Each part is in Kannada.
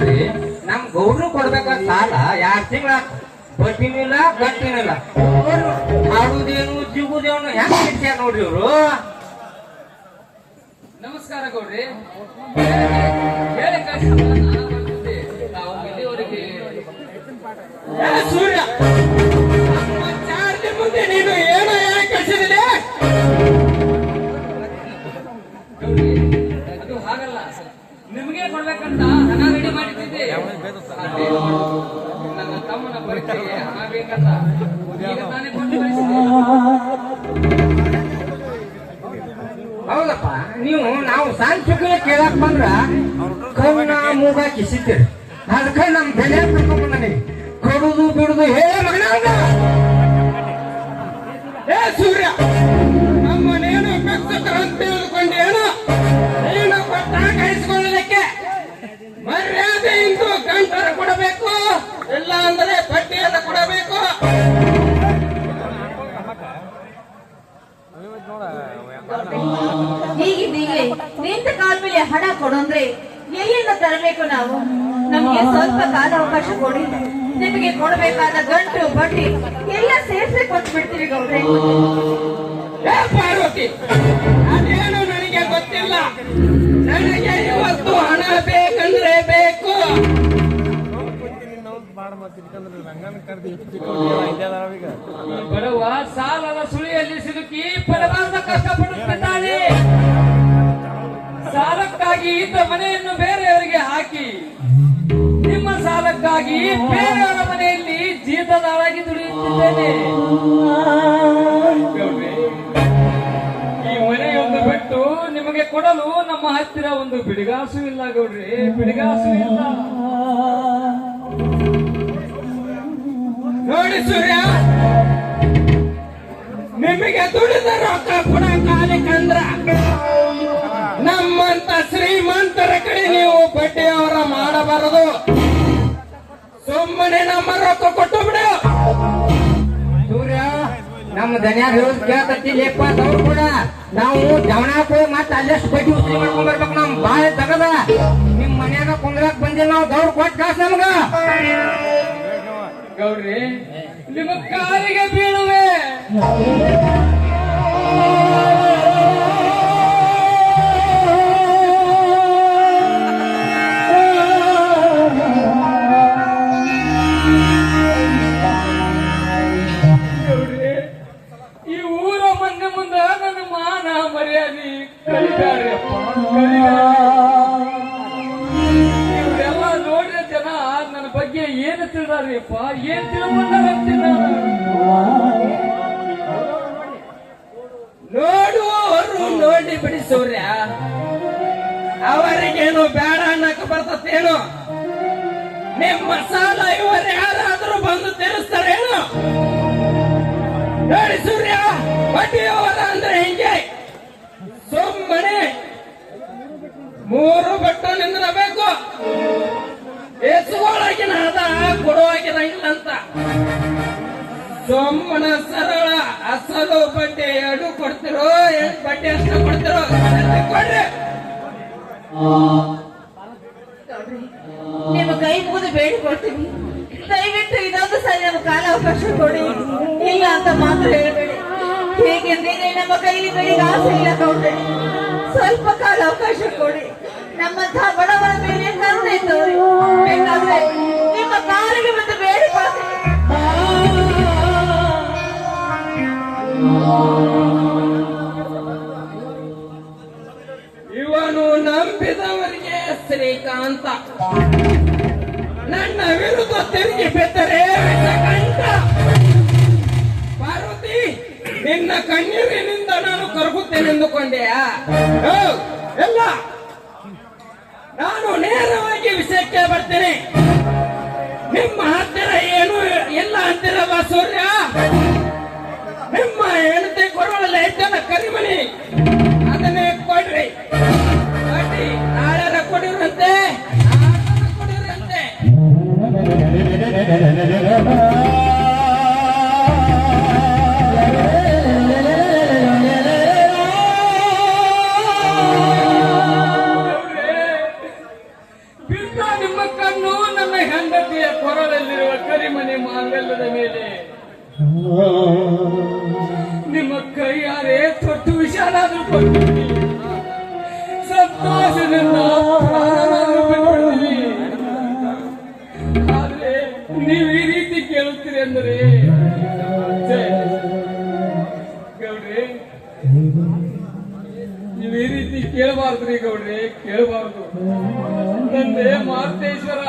ಅಲ್ರಿ ನಮ್ ಗೌಡ್ರು ಕೊಡ್ಬೇಕ ಸಾಲ ಎರಡ್ ತಿಂಗಳ? ಬಟ್ಟಿನಿಲ್ಲ ಕಟ್ಟಿನಿಲ್ಲ ಅವ್ರು ಆಡುದೇನು ಜಿಗುದೇನು ಹೆಂಗ್ ಇರ್ತಾರ ನೋಡ್ರಿ ಇವ್ರು? ನಮಸ್ಕಾರ ಗೌಡ್ರಿ. ಹೇಳಿ ಸೂರ್ಯ! ನಿಮಗೆ ಕೊಡ್ಬೇಕಂತ ಹಣ ರೆಡಿ ಮಾಡಿದ್ದೆ ನನ್ನ ತಮ್ಮನ ಪರಿಚಯ ಹಣ ಬೇಕಂತ ಹೌದಪ್ಪ, ನೀವು ನಾವು ಸಾಂಖ್ಯಿಕ ಕೇಳಕ್ ಬಂದ್ರ ಕೌನ ಮೂಗ ಕಿಸಿತೀರಿ. ಅದಕ್ಕೆ ನಮ್ ಬೆಲೆ ಕರ್ಕೊಂಡ್ಬಂದನಿ ಹೀಗಿದ್ದೀಗಲೇ ನಿಂತ ಕಾಲ ಮೇಲೆ ಹಣ ಕೊಡಂದ್ರೆ ಎಲ್ಲಿಂದ ತರಬೇಕು ನಾವು? ನಮ್ಗೆ ಸ್ವಲ್ಪ ಕಾಲ ಅವಕಾಶ ಕೊಡಿ. ನಿಮಗೆ ಕೊಡಬೇಕಾದ ಗಂಟು, ಬಡ್ಡಿ ಎಲ್ಲ ಸೇರ್ಸಿ ಕೊಟ್ಟು ಬಿಡ್ತೀವಿ ಗೌಡ್ರೆ ಪಾರ್ವತಿ ಅದೇನು ನನಗೆ ಗೊತ್ತಿಲ್ಲ. ನನಗೆ ಇವತ್ತು ಈ ಬಡವ ಸಾಲದ ಸುಳಿಯಲ್ಲಿ ಸಿಲುಕಿ ಪರಮಾರ್ಥ ಕಷ್ಟಪಡುತ್ತಿದ್ದಾನೆ ಸಾಲಕ್ಕಾಗಿ ಇದ್ದ ಮನೆಯನ್ನು ಬೇರೆಯವರಿಗೆ ಹಾಕಿ. ನಿಮ್ಮ ಸಾಲಕ್ಕಾಗಿ ಬೇರೆಯವರ ಮನೆಯಲ್ಲಿ ಜೀತದಾಳಾಗಿ ದುಡಿಯುತ್ತಿದ್ದೇನೆ. ಈ ಮನೆಯೊಂದು ಬಿಟ್ಟು ನಿಮಗೆ ಕೊಡಲು ನಮ್ಮ ಹತ್ತಿರ ಒಂದು ಬಿಡಿಗಾಸು ಇಲ್ಲ ಗೌಡ್ರಿ. ಬಿಡಿಗಾಸು ಇಲ್ಲ. ನೋಡಿ ಸೂರ್ಯ. ನಿಮಗೆ ದುಡಿದ ರೊಕ್ಕ ಕೊಡ ಕಾಲಿಕಂದ್ರ ನಮ್ಮಂತ ಶ್ರೀಮಂತರ ಕಡೆ ನೀವು ಬಡ್ಡಿಯವರ ಮಾಡಬಾರದು. ಸುಮ್ಮನೆ ನಮ್ಮ ರೊಕ್ಕ ಕೊಟ್ಟು ಬಿಡು. ಸೂರ್ಯ, ನಮ್ಮ ದನ್ಯಾಗ ಹೇಳೋದು ಕೇಳ್ತತಿ ಲೇಪ ಕೂಡ. ನಾವು ಜವಣಾಕ್ ಹೋಗಿ ಮತ್ತೆ ಅಲ್ಲಷ್ಟು ಬಡ್ಡಿ ಉಸ್ರಿ ಮಾಡ್ಕೊಂಡ್ ಬರ್ಬೇಕು. ನಮ್ ಬಾಳ ತಗದ. ನಿಮ್ ಮನ್ಯಾಗ ಕುಂದ್ರಾಕ್ ಬಂದಿಲ್ಲ, ನಾವು ದೌಡ್ ಕೊಟ್ಟು ಕಾಸ್ ನಮ್ಗ. ಗೌಡ್ರಿ ನಿಮ್ಮ ಕಾಲಿಗೆ ಬೀಳುವೆ. ಬರ್ತತೇನು ನಿಮ್ಮ ಸಾಲ ಇವರು ಯಾರಾದ್ರೂ ಬಂದು ತೀರಿಸ್ತಾರೇನು ನೋಡಿ ಸೂರ್ಯ, ಬಡ್ಡಿಯವರ ಅಂದ್ರೆ ಹಿಂಗೆ? ಸುಮ್ಮನೆ. ಮೂರು ಬಟ್ಟು ನಿಂದಿರಬೇಕು. ಎಸುಗೊಳಗಿನ ಅದ ಕೊಡುವಾಗಿರಂಗಿಲ್ಲ ಅಂತ. ಸೊಮ್ಮನ ಸರಳ ಅಸಲು ಬಡ್ಡಿ ಎರಡು ಕೊಡ್ತಿರೋ ಏನ್ ಬಡ್ಡಿ ಅಷ್ಟ ಕೊಡ್ತಿರೋ, ಕೊಡ್ರಿ. ಕೈ ಮುಗಿದು ಬೇಡಿಕೊಳ್ತೀವಿ ದಯವಿಟ್ಟು ಇದೊಂದು ಸರಿ ನಮ್ಮ ಕಾಲ ಅವಕಾಶ ಕೊಡಿ. ಇಲ್ಲ ಅಂತ ಮಾತ್ರ ಹೇಳಬೇಡಿ. ಹೇಗೆ ಹೇಗೆಂದ್ರೆ ನಮ್ಮ ಕೈಲಿ ಕೈಗೆ ಆಸೆ ಇಲ್ಲ ಗೌಡ್ರೆ. ಸ್ವಲ್ಪ ಕಾಲ ಅವಕಾಶ ಕೊಡಿ. ನಮ್ಮಂತಹ ಬಡವರ ಮೇಲೆ ಕರುಣೆ ತೋರಿ. ಬೇಕಾದ್ರೆ ನಿಮ್ಮ ಕಾಲಿಗೆ ಕಣ್ಣೀರಿನಿಂದ ನಾನು ಕರಗುತ್ತೇನೆಂದುಕೊಂಡೆಯಾ? ಹೋ, ಎಲ್ಲ. ನಾನು ನೇರವಾಗಿ ವಿಷಯಕ್ಕೆ ಬರ್ತೇನೆ. ನಿಮ್ಮ ಹತ್ತಿರ ಏನು ಎಲ್ಲ ಹತ್ತಿರ ಸೂರ್ಯ? ನಿಮ್ಮ ಹೆಂಡತಿ ಕೊಡುವಲ್ಲ ಹೆಚ್ಚನ ಕರಿಮಣಿ ಅದನ್ನೇ ಕೊಡ್ರಿ. ಮಾಂಗಲ್ಯದ ಮೇಲೆ. ನಿಮ್ಮ ಕೈಯಾರೆ ತೊಟ್ಟು ವಿಷಾನಾದ್ರೂ ಕೊಡ್ತೀನಿ ಸಂತೋಷದಿಂದ. ಆದ್ರೆ ನೀವು ಈ ರೀತಿ ಕೇಳುತ್ತೀರಿ ಅಂದರೆ ಗೌಡ್ರೆ, ನೀವು ಈ ರೀತಿ ಕೇಳಬಾರ್ದ್ರಿ ಗೌಡ್ರಿ, ಕೇಳಬಾರ್ದು. ತಂದೆ ಮಾರ್ತೇಶ್ವರ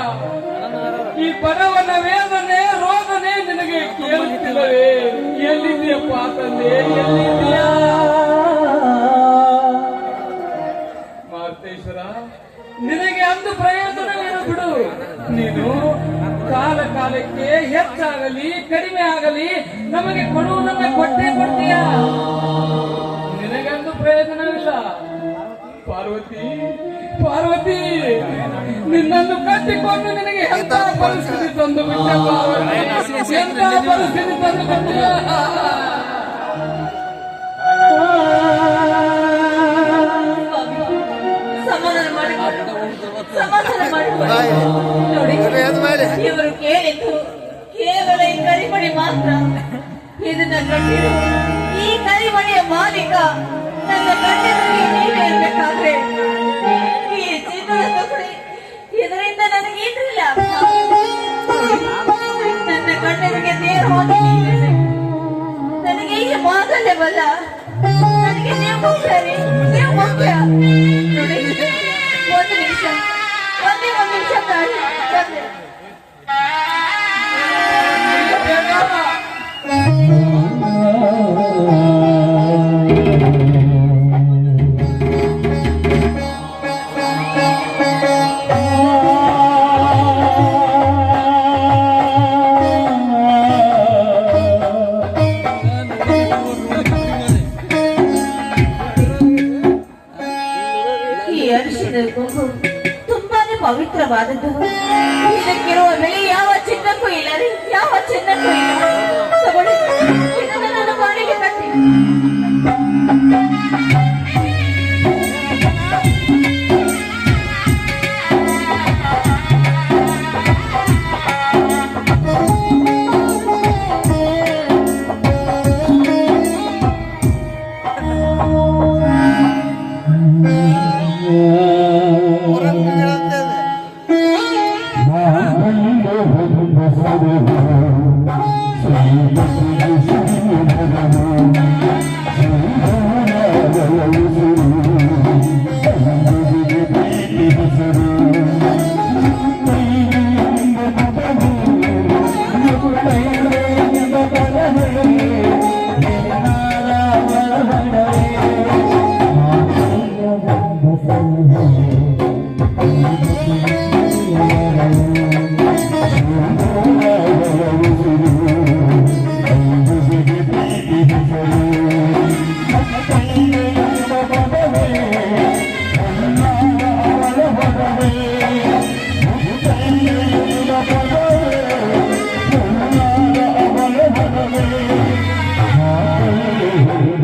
ಈ ಬಡವನ ವೇದನೆ ರೋದನೆ ನಿನಗೆ ಕೇಳುತ್ತಿಲ್ಲವೇ? ಎಲ್ಲಿದೆಯಪ್ಪ ತಂದೆ? ಎಲ್ಲಿದೆಯಾ ಮಾರ್ತೇಶ್ವರ, ನಿನಗೆ ಅಂದು ಪ್ರಯೋಜನವೇನು ಬಿಡು. ನೀನು ಕಾಲ ಕಾಲಕ್ಕೆ ಹೆಚ್ಚಾಗಲಿ, ಕಡಿಮೆ ಆಗಲಿ, ನಮಗೆ ಕೊಡುವುದನ್ನ ಕೊಟ್ಟೇ ಕೊಡ್ತೀಯ? ನಿನಗಂದು ಪ್ರಯೋಜನವಿಲ್ಲ. ಪಾರ್ವತಿ ಪಾರ್ವತಿ ನಿನ್ನನ್ನು ಕಟ್ಟಿಕೊಂಡು ನಿನಗೆ ಎಂತ ಪರಿಸ್ಥಿತಿ ತಂದು ಬಿಟ್ಟೆ ಪಾರ್ವತಿ ಎಂತ ಪರಿಸ್ಥಿತಿ ತಂದು ಬಿಟ್ಟೆ ಸಮಾಧಾನ ಮಾಡಿಕೊಂಡು ಸಮಾಧಾನ ಮಾಡಿಕೊಂಡು ನೋಡಿ ಇವರು ಕೇಳಿದ್ದು ಕೇವಲ ಈ ಕರಿಮಣಿ ಮಾತ್ರ ಇದನ್ನ ಕಟ್ಟಿರು ಈ ಕರಿಮಣಿಯ ಮಾಲೀಕ ನನ್ನ ಗಂಡನಿಗೆ ನೀವೇ ಇರ್ಬೇಕಾದ್ರೆ ನನಗೆ ಈ ಮಾತಲ್ಲವಲ್ಲ ನನಗೆ ನೀವು ಮುಖ್ಯ ರೀ, ನೀವು ಮುಖ್ಯ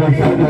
ನಡಿ,